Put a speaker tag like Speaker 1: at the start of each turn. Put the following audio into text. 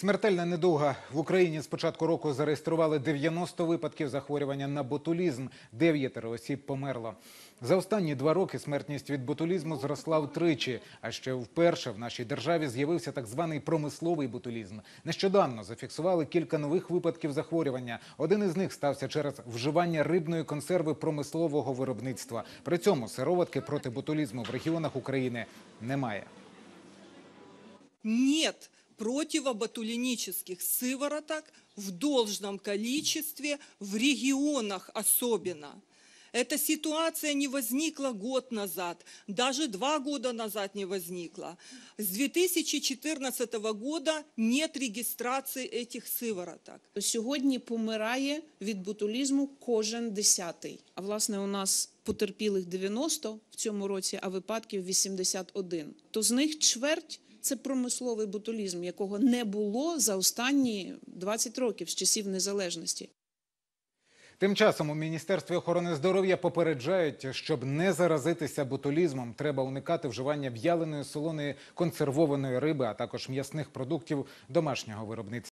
Speaker 1: Смертельна недуга в Україні з початку року зареєстрували 90 випадків захворювання на ботулізм. Дев'ятеро осіб померло. За останні два роки смертність від ботулізму зросла втричі. А ще вперше в нашій державі з'явився так званий промисловий ботулізм. Нещодавно зафіксували кілька нових випадків захворювання. Один із них стався через вживання рибної консерви промислового виробництва. При цьому сироватки проти ботулізму в регіонах України немає.
Speaker 2: нет противоботулинических сывороток в должном количестве, в регионах особенно. Эта ситуация не возникла год назад, даже два года назад не возникла. С 2014 года нет регистрации этих сывороток.
Speaker 3: Сьогодні помирає від ботулізму кожен десятий. А власне у нас потерпілих 90 в цьому році, а випадків 81. То з них чверть це промисловий ботулізм, якого не було за останні 20 років з часів незалежності.
Speaker 1: Тим часом у Міністерстві охорони здоров'я попереджають, щоб не заразитися ботулізмом, треба уникати вживання в'яленої солоної консервованої риби, а також м'ясних продуктів домашнього виробництва.